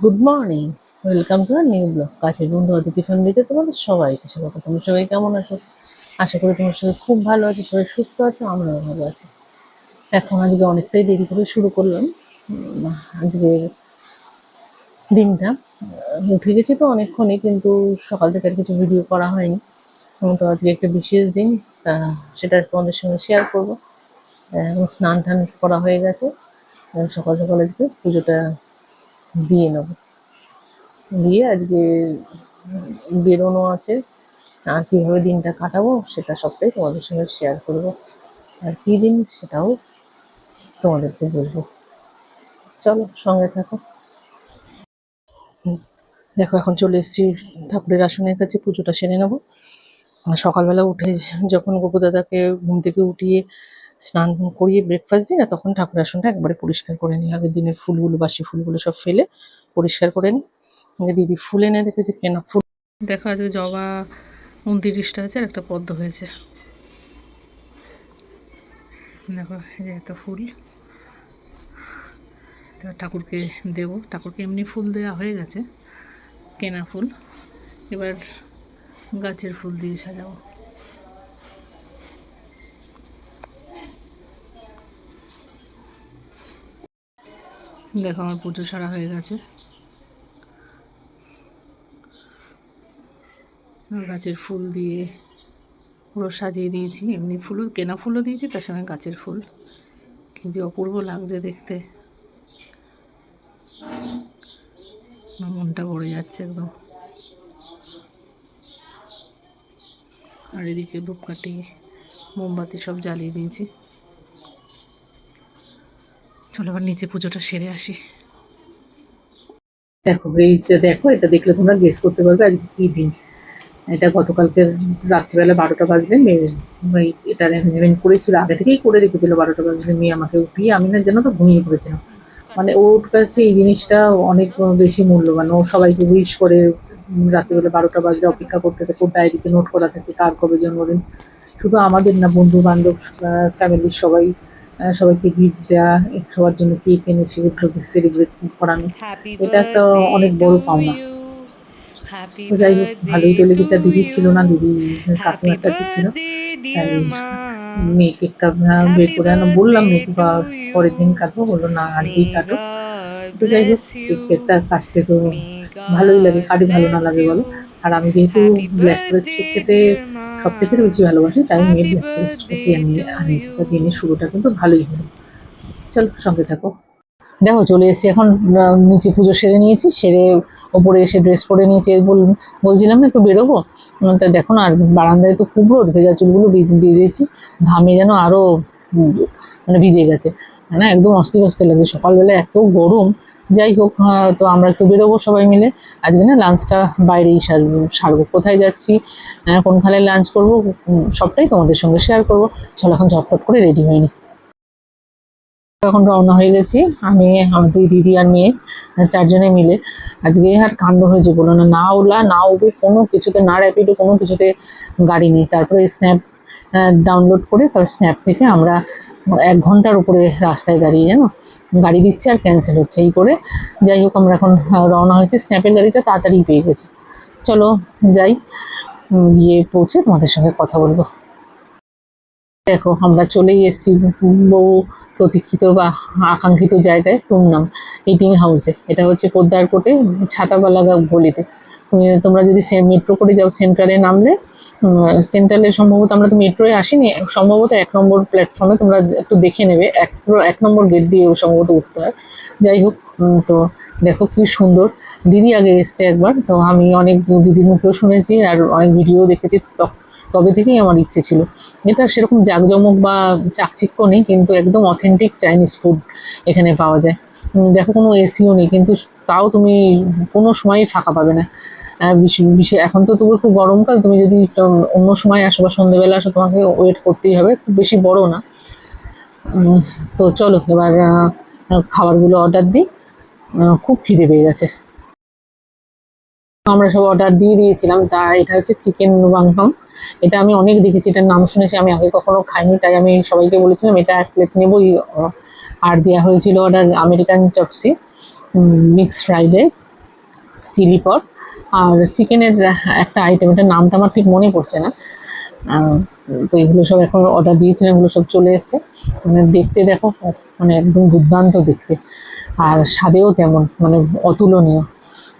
Good morning welcome to our new blog কাছের বন্ধু অতিথি ফ্যামিলিতে তোমাদের সবাইকে স্বাগত। তোমরা সবাই কেমন আছো? আশা করি তোমার সবাই খুব ভালো আছো, সবাই সুস্থ আছো, আমরাও ভালো আছি। এখন আজকে অনেকটাই দেরি করে শুরু করলাম। আজকের দিনটা উঠে গেছি তো অনেকক্ষণই, কিন্তু সকাল থেকে আর কিছু ভিডিও করা হয়নি। তো আজকে একটা বিশেষ দিন সেটা তোমাদের সঙ্গে শেয়ার করব। স্নান টান করা হয়ে গেছে। সকাল সকাল আজকে পুজোটা দিয়ে নেব। দিয়ে আজকে বেরোনো আছে। আর কীভাবে দিনটা কাটাবো সেটা সবটাই তোমাদের সঙ্গে শেয়ার করব। আর কী দিন সেটাও তোমাদেরকে বলব। চলো সঙ্গে থাকো। দেখো এখন চলে এসেছি ঠাকুরের আসনের কাছে, পুজোটা সেরে নেব। সকালবেলা উঠে যখন গোপু দাদাকে ঘুম থেকে উঠিয়ে স্নান করিয়ে ব্রেকফাস্ট দিই না, তখন ঠাকুর আসনটা একবারে পরিষ্কার করে নিই। আগের দিনের ফুলগুলো, বাসি ফুলগুলো সব ফেলে পরিষ্কার করে নিই। দিদি ফুল এনে রেখেছে কেনা ফুল। দেখো আজকে জবা উনতিরিশটা আছে আর একটা পদ্ম হয়েছে। দেখো, এই যে এত ফুল। ঠাকুরকে দেবো। ঠাকুরকে এমনি ফুল দেওয়া হয়ে গেছে, কেনা ফুল। এবার গাছের ফুল দিয়ে সাজাবো। দেখো, আমার পুজো সারা হয়ে গেছে। গাছের ফুল দিয়ে পুরো সাজিয়ে দিয়েছি। এমনি ফুলও, কেনা ফুলও দিয়েছি, তার সঙ্গে গাছের ফুল। কি যে অপূর্ব লাগছে দেখতে। মনটা ভরে যাচ্ছে একদম। আর এদিকে ধূপকাঠি, মোমবাতি সব জ্বালিয়ে দিয়েছি। চলো এবার নিচে পুজোটা সেরে আসি। দেখো এইটা দেখো, এটা দেখলে তোমরা গেস করতে পারবে আজকে কি দিন। এটা গতকালকে রাত্রিবেলা বারোটা বাজলে মেয়ে এটার অ্যারেঞ্জমেন্ট করেছিল, আগে থেকেই করে রেখেছিল বারোটা বাজলে মেয়ে আমাকে উঠিয়ে, আমি না যেন তো ঘুমিয়ে পড়েছিলাম। মানে ওর কাছে এই জিনিসটা অনেক বেশি মূল্যবান, ও সবাইকে উইশ করে রাত্রিবেলা বারোটা বাজলে অপেক্ষা করতে থাকে, ওর ডায়েরিতে নোট করা থাকে কার কবে জন্মদিন। শুধু আমাদের না বন্ধু বান্ধব ফ্যামিলির সবাই সবাইকে গিফট দেওয়া সবার জন্য কেক এনে সেগুলোকে সেলিব্রেট করানো। এটা একটা অনেক বড় পাওনা। তো যাই হোক ভালোই তো লেগেছে আর দিদি ছিল না দিদি কাকিমার কাছে ছিল। তাই মেয়ে কেকটা বের করে আনো। বললাম মেয়েকে বা পরের দিন কাটবো। বলল না আজকেই কাটো। তো যাই হোক কেক কেকটা কাটতে তো ভালোই লাগে কাটি ভালো না লাগে বলো। আর আমি যেহেতু ব্ল্যাক ফরেস্ট কেক খেতে সব থেকে বেশি ভালোবাসি তাই মেয়ে ব্ল্যাক আমি আনিয়েছি তা দিনের শুরুটা কিন্তু ভালোই হলো। চলো সঙ্গে থাকো। দেখো চলে এসেছি এখন নিচে পুজো সেরে নিয়েছি সেরে ওপরে এসে ড্রেস পরে নিয়েছি। বলছিলাম না একটু বেরোবো? তা দেখো না আর বারান্দায় তো খুব রোদ ভেজা চুলগুলো ভিজেছি ঘামে যেন আরও উম, মানে ভিজে গেছে। না, একদম অস্থির অস্থির লাগছে। সকালবেলা এত গরম। যাই হোক তো আমরা একটু বেরোবো সবাই মিলে। আজকে না লাঞ্চটা বাইরেই সারবো সারবো। কোথায় যাচ্ছি কোনখানে লাঞ্চ করব সবটাই তোমাদের সঙ্গে শেয়ার করব। চলো এখন ঝটপট করে রেডি হয়নি এখন রওনা হয়ে গেছি। আমি আমাদের দিদি আর মেয়ে চারজনে মিলে। আজকে আর কাণ্ড হয়েছে, বলো না না ওলা, না উবে কোনো কিছুতে, না র্যাপিডো কোনো কিছুতে গাড়ি নেই। তারপরে স্ন্যাপ ডাউনলোড করে তারপর স্ন্যাপ থেকে আমরা এক ঘণ্টার উপরে রাস্তায় দাঁড়িয়ে জানো গাড়ি দিচ্ছে আর ক্যান্সেল হচ্ছে। এই করে যাই হোক, আমরা এখন রওনা হয়েছে। স্ন্যাপের গাড়িটা তাড়াতাড়ি পেয়ে গেছি। চলো যাই গিয়ে পৌঁছে তোমাদের সঙ্গে কথা বলব। দেখো, আমরা চলেই এসেছি বহু প্রতীক্ষিত বা আকাঙ্ক্ষিত জায়গায়। তুমনাম ইটিং হাউসে এটা হচ্ছে পোদ্দার কোটে ছাতাবালা গলিতে। তোমরা যদি মেট্রো করে যাও সেন্ট্রালে নামলে সেন্ট্রালে সম্ভবত আমরা তো মেট্রোয় আসিনি, সম্ভবত এক নম্বর প্ল্যাটফর্মে তোমরা একটু দেখে নেবে, এক এক নম্বর গেট দিয়ে সম্ভবত উঠতে হয়। যাই হোক তো দেখো কি সুন্দর। দিদি আগে এসছে একবার, তো আমি অনেক দিদির মুখেও শুনেছি আর অনেক ভিডিও দেখেছি তবে থেকেই আমার ইচ্ছে ছিল। এটা সেরকম জাঁকজমক বা চাকচিক্য নেই, কিন্তু একদম অথেন্টিক চাইনিজ ফুড এখানে পাওয়া যায়। দেখো কোনো এসিও নেই, কিন্তু তাও তুমি কোনো সময়ই ফাঁকা পাবে না। এখন তো তবু একটু গরমকাল, তুমি যদি অন্য সময় আসো বা সন্ধ্যেবেলা আসো, তোমাকে ওয়েট করতেই হবে, খুব বেশি বড় না। তো চলো, এবার খাবারগুলো অর্ডার দিই। খুব খিদে পেয়ে গেছে। আমরা সব অর্ডার দিয়ে দিয়েছিলাম, তা এটা হচ্ছে চিকেন বাংহাম এটা আমি অনেক দেখেছি, এটার নাম শুনেছি, আমি আগে কখনো খাইনি, তাই আমি সবাইকে বলেছিলাম, এটা এক প্লেট নেবই। আর দেওয়া হয়েছিল order American chopsuey mixed fried rice chilli pot আর চিকেনের একটা আইটেম এটার নামটা আমার ঠিক মনে পড়ছে না। তো এগুলো সব এখন অর্ডার দিয়েছিলাম, এগুলো সব চলে এসছে। মানে দেখতে দেখো মানে একদম দুর্দান্ত দেখতে। আর স্বাদেও তেমন মানে অতুলনীয়।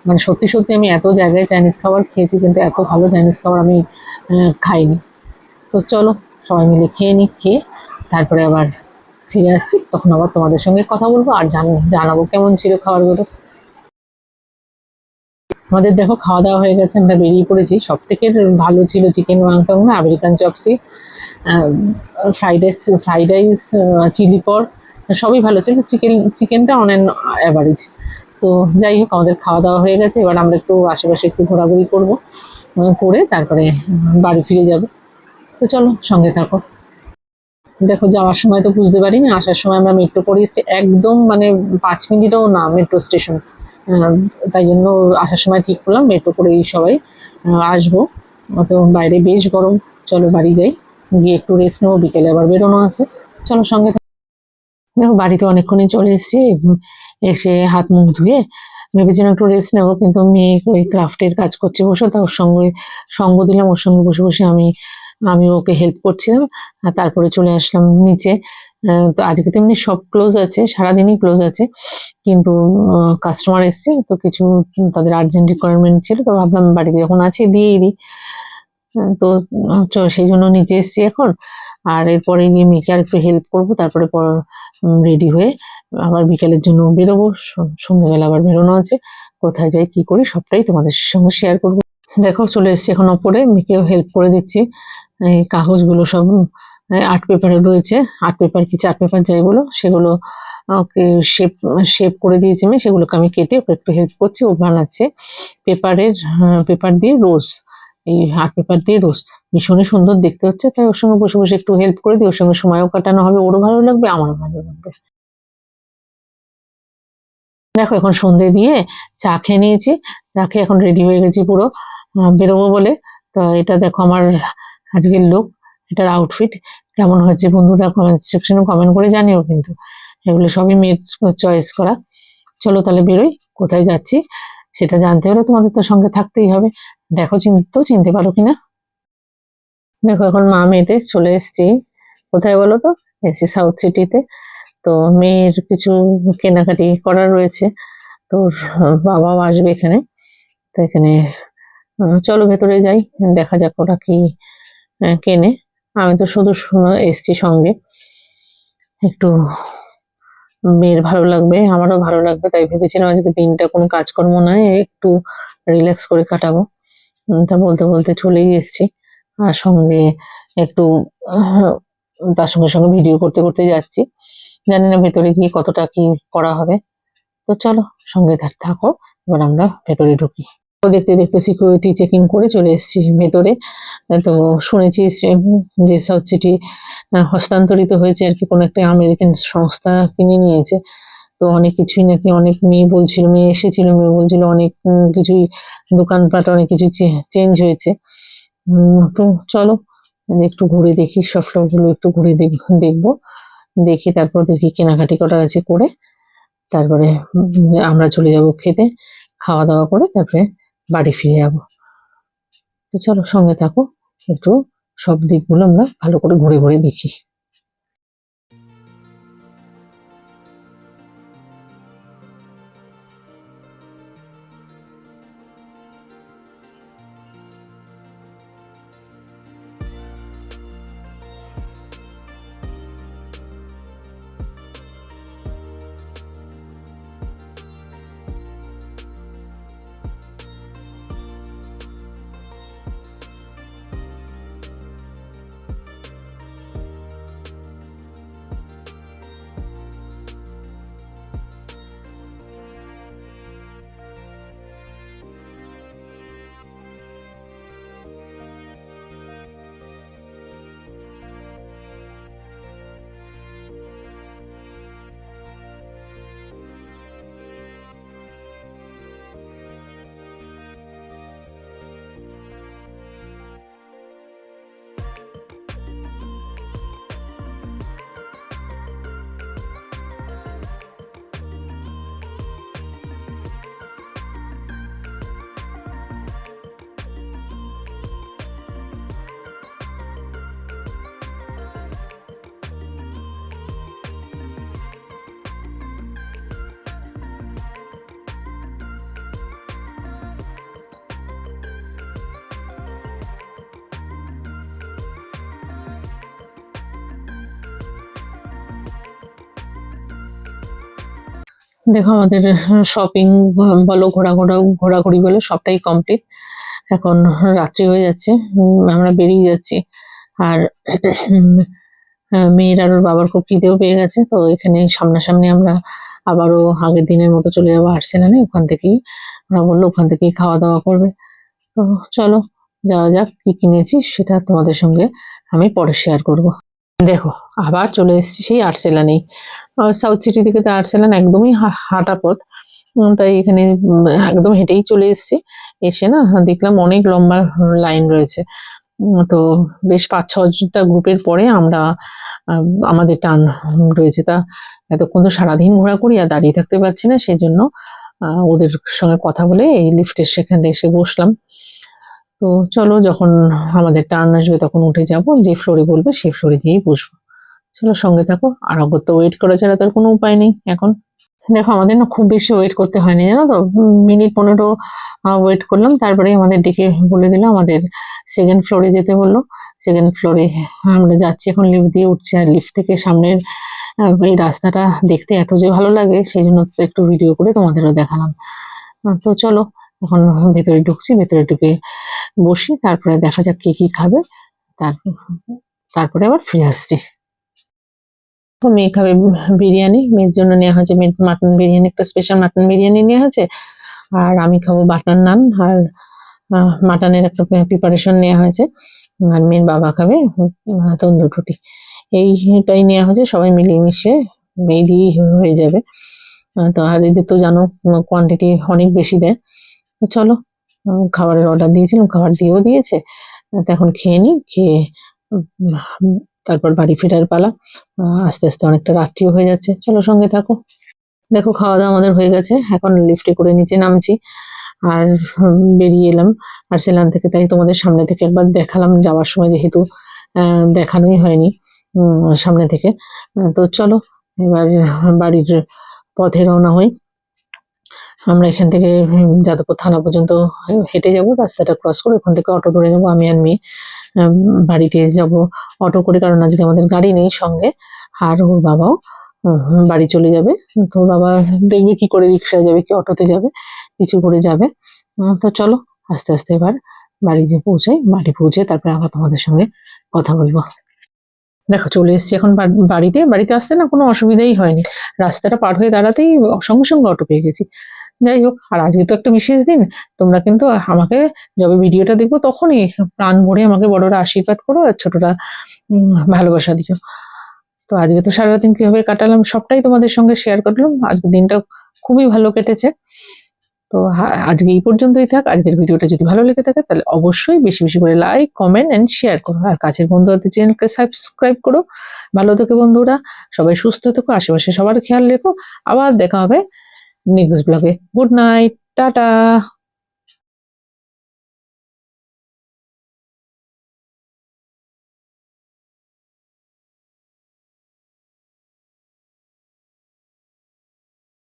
মানে সত্যি সত্যি আমি এত জায়গায় চাইনিজ খাবার খেয়েছি, কিন্তু এত ভালো চাইনিজ খাবার আমি খাইনি। তো চলো, সবাই মিলে খেয়ে নিই খেয়ে তারপরে আবার ফিরে আসছি। তখন আবার তোমাদের সঙ্গে কথা বলব আর জানাব কেমন ছিল খাবারগুলো। আমাদের দেখো খাওয়া দাওয়া হয়ে গেছে, আমরা বেরিয়ে পড়েছি। সব থেকে ভালো ছিল চিকেন ওয়াংটং না American chopsuey fried rice fried rice chilli পর সবই ভালো ছিল। চিকেন চিকেনটা অন অ্যাভারেজ তো যাই হোক, আমাদের খাওয়া দাওয়া হয়ে গেছে। এবার আমরা একটু আশেপাশে একটু ঘোরাঘুরি করব করে তারপরে বাড়ি ফিরে যাব। তো চলো, সঙ্গে থাকো। দেখো, যাওয়ার সময় তো বুঝতে পারিনি। আসার সময় আমরা মেট্রো করে এসেছি। একদম মানে পাঁচ মিনিটও না মেট্রো স্টেশন তাই জন্য আসার সময় ঠিক করলাম মেট্রো করেই সবাই আসব। তো বাইরে বেশ গরম, চলো বাড়ি যাই। গিয়ে একটু রেস্ট নেব, বিকেলে আবার বেরোনো আছে। চলো সঙ্গে দেখো, বাড়িতে অনেকক্ষণই চলে এসেছি, এসে হাত মুখ ধুয়ে ভেবেছিলাম একটু রেস্ট নেব, কিন্তু মেয়ে ওই ক্রাফটের কাজ করছে বসে তা ওর সঙ্গে, সঙ্গ দিলাম, ওর সঙ্গে বসে বসে আমি আমি ওকে হেল্প করছিলাম। আর তারপরে চলে আসলাম নিচে। তো আজকে তো এমনি সব ক্লোজ আছে, সারাদিনই ক্লোজ আছে। কিন্তু কাস্টমার এসছে, তো কিছু তাদের আর্জেন্ট রিকোয়ারমেন্ট ছিল, তো ভাবলাম বাড়িতে যখন আছি দিয়েই দিই। তো সেই জন্য নিচে এসছি এখন। আর এরপরে গিয়ে মেয়েকে আর একটু হেল্প করব, তারপরে রেডি হয়ে আবার বিকেলের জন্য বেরোবো। সন- সন্ধ্যেবেলা আবার বেরোনো আছে। কোথায় যাই, কি করি, সবটাই তোমাদের সঙ্গে শেয়ার করব। দেখো, চলে এসছি এখন ওপরে, মেয়েকেও হেল্প করে দিচ্ছি। এই কাগজগুলো সব আর্ট পেপারে রয়েছে। আর্ট পেপার কি চার্ট পেপার যাই বলো? সেগুলো ওকে শেপ শেপ করে দিয়েছি আমি সেগুলোকে আমি কেটে ওকে একটু হেল্প করছি। ও বানাচ্ছে পেপারের পেপার দিয়ে রোজ। এই আর্ট পেপার দিয়ে রোজ। ভীষণই সুন্দর দেখতে হচ্ছে। তাই ওর সঙ্গে বসে বসে একটু হেল্প করে দিই। ওর সঙ্গে সময়ও কাটানো হবে। ওরও ভালো লাগবে, আমারও ভালো লাগবে। দেখো, এখন সন্ধে দিয়ে চা খেয়ে নিয়েছি। চা খেয়ে এখন রেডি হয়ে গেছি পুরো। বেরোবো বলে। তো এটা দেখো আমার আজকের লুক এটার আউটফিট কেমন হয়েছে বন্ধুরা কমেন্ট সেকশনে কমেন্ট করে জানিও কিন্তু। এগুলো সবই মেয়ের চয়েস করা। চলো তাহলে বেরোই, কোথায় যাচ্ছি সেটা জানতে হলে তোমাদের তো সঙ্গে থাকতেই হবে। দেখো চিনতে চিনতে পারো কিনা দেখো এখন মা মেয়েতে চলে এসেছি। কোথায় বলো তো? এসি সাউথ সিটিতে তো। মেয়ের কিছু কেনাকাটি করার রয়েছে। তো বাবাও আসবে এখানে। তো এখানে চলো ভেতরে যাই, দেখা যাক ওরা কি কেনে। আমি তো শুধু এসছি সঙ্গে। একটু মেয়ের ভালো লাগবে, আমারও ভালো লাগবে, তাই ভেবেছিলাম আজকে দিনটা কোনো কাজকর্ম নয়, একটু রিল্যাক্স করে কাটাবো। তা বলতে বলতে চলেই এসছি। আর সঙ্গে একটু তার সঙ্গে সঙ্গে ভিডিও করতে করতে যাচ্ছি। জানি না ভেতরে গিয়ে কতটা কি করা হবে। তো চলো, সঙ্গে থাক- এবার আমরা ভেতরে ঢুকি। দেখতে দেখতে সিকিউরিটি চেকিং করে চলে এসেছি ভেতরে। তো শুনেছি যে সিটি হস্তান্তরিত হয়েছে আর কি, কোনো একটা আমেরিকান সংস্থা কিনে নিয়েছে। তো অনেক কিছুই নাকি অনেক মেয়ে বলছিল, মেয়ে এসেছিল, মেয়ে বলছিল অনেক কিছুই দোকানপাট, অনেক কিছু চেঞ্জ হয়েছে। তো চলো, একটু ঘুরে দেখি, সবগুলো একটু ঘুরে দেখ- দেখব। দেখি তারপর দেখি কেনাকাটি করার আছে করে, তারপরে আমরা চলে যাব খেতে, খাওয়া দাওয়া করে, তারপরে বাড়ি ফিরে যাব। তো চলো সঙ্গে থাকো, একটু সব দিকগুলো আমরা ভালো করে ঘুরে ঘুরে দেখি। দেখো আমাদের শপিং বলো, ঘোরাঘোরা, ঘোরাঘুরি বলো, সবটাই কমপ্লিট এখন রাত্রি হয়ে যাচ্ছে আমরা বেরিয়ে যাচ্ছি। আর মেয়ের আর ওর বাবার খুব খিদেও পেয়ে গেছে, তো এখানে সামনাসামনি আমরা আবারও আগের দিনের মতো চলে যাব আর্সেনালে ওখান থেকেই। ওরা বলল ওখান থেকেই খাওয়া দাওয়া করবে। তো চলো, যাওয়া যাক, কি কিনেছি সেটা তোমাদের সঙ্গে আমি পরে শেয়ার করব। দেখো, আবার চলে এসেছি সেই আর্সেলানেই। সাউথ সিটি থেকে তো আর্সেলান একদমই হাঁটা পথ। তাই এখানে একদম হেঁটেই চলে এসেছি। এসে না, দেখলাম অনেক লম্বা লাইন রয়েছে। তো বেশ পাঁচ, ছটা গ্রুপের পরে আমরা আমাদের টান রয়েছে। তা এতক্ষণ তো সারাদিন ঘোরা করি আর দাঁড়িয়ে থাকতে পারছি না সেই জন্য ওদের সঙ্গে কথা বলে এই লিফটের সেখানে এসে বসলাম। তো চলো যখন আমাদের টার্ন আসবে তখন উঠে যাব, যে ফ্লোরে বলবে সেই ফ্লোরে গিয়েই বসবো। চলো সঙ্গে থাকো, আর অগর তো ওয়েট করা ছাড়া তো আর কোনো উপায় নেই এখন। দেখো আমাদের না খুব বেশি ওয়েট করতে হয়নি, জানো তো? মিনিট পনেরো ওয়েট করলাম তারপরে আমাদের ডেকে বলে দিল আমাদের সেকেন্ড ফ্লোরে যেতে বলল। সেকেন্ড ফ্লোরে আমরা যাচ্ছি এখন লিফট দিয়ে উঠছি, আর লিফট থেকে সামনের এই রাস্তাটা দেখতে এত যে ভালো লাগে, সেই জন্য তো একটু ভিডিও করে তোমাদেরও দেখালাম। তো চলো, এখন ভেতরে ঢুকছি, ভেতরে ঢুকে বসি তারপরে দেখা যাক কে কি খাবে। তারপর আবার ফিরে আসছি। তো মেয়ে খাবে বিরিয়ানি। মেয়ের জন্য নেওয়া হয়েছে মেয়ের মাটন বিরিয়ানি, একটা স্পেশাল মাটন বিরিয়ানি নেওয়া হয়েছে। আর আমি খাব বাটার নান আর মাটনের একটা প্রিপারেশন নেওয়া হয়েছে। আর মেয়ের বাবা খাবে তন্দুর রুটি। এইটাই নেওয়া হয়েছে, সবাই মিলিয়ে মিশে এই দিয়েই হয়ে যাবে। তো আর এদের তো জানো কোয়ান্টিটি অনেক বেশি দেয়। চলো খাবারের অর্ডার দিয়েছিলাম, খাবার দিয়েও দিয়েছে। তো এখন খেয়ে নিই, খেয়ে তারপর বাড়ি ফেরার পালা। আস্তে আস্তে অনেকটা রাত্রিও হয়ে যাচ্ছে। চলো সঙ্গে থাকো। দেখো খাওয়া দাওয়া আমাদের হয়ে গেছে। এখন লিফটে করে নিচে নামছি। আর বেরিয়ে এলাম। আর সেলান থেকে তাই তোমাদের সামনে থেকে একবার দেখালাম। যাওয়ার সময় যেহেতু দেখানোই হয়নি সামনে থেকে। তো চলো, এবার বাড়ির পথে রওনা হই। আমরা এখান থেকে যাদবপুর থানা পর্যন্ত হেঁটে যাব, রাস্তাটা ক্রস করে ওখান থেকে অটো ধরে নেব, আমি আর মেয়ে বাড়িতে যাব অটো করে, কারণ আজকে আমাদের গাড়ি নেই সঙ্গে, আর ওর বাবাও বাড়ি চলে যাবে, তো বাবা দেখবে কি করে রিক্সায় যাবে, কি অটোতে যাবে, কিছু করে যাবে তো চলো, আস্তে আস্তে এবার বাড়ি পৌঁছাই, বাড়ি পৌঁছে তারপরে আবার তোমাদের সঙ্গে কথা বলব। দেখো, চলে এসেছি এখন বাড়িতে। বাড়িতে আসতে না কোনো অসুবিধাই হয়নি। রাস্তাটা পার হয়ে দাঁড়াতেই সঙ্গে সঙ্গে অটো পেয়ে গেছি। যাই হোক, আর আজকে তো একটা বিশেষ দিন। তোমরা কিন্তু আমাকে যবে ভিডিওটা দেখব তখনই প্রাণ ভরে আমাকে বড়রা আশীর্বাদ করো আর ছোটরা ভালোবাসা দিও। তো আজকে তো সারাদিন কীভাবে কাটালাম সবটাই তোমাদের সঙ্গে শেয়ার করলাম। আজকে দিনটা খুবই ভালো কেটেছে। তো আজকে এই পর্যন্তই থাক। আজকের ভিডিওটা যদি ভালো লেগে থাকে, তাহলে অবশ্যই বেশি বেশি করে লাইক কমেন্ট অ্যান্ড শেয়ার করো। আর কাছের বন্ধুদের চ্যানেলকে সাবস্ক্রাইব করো। ভালো থেকো বন্ধুরা। সবাই সুস্থ থেকো, আশেপাশে সবার খেয়াল রেখো। আবার দেখা হবে নেক্সট ব্লগে গুড নাইট টাটা।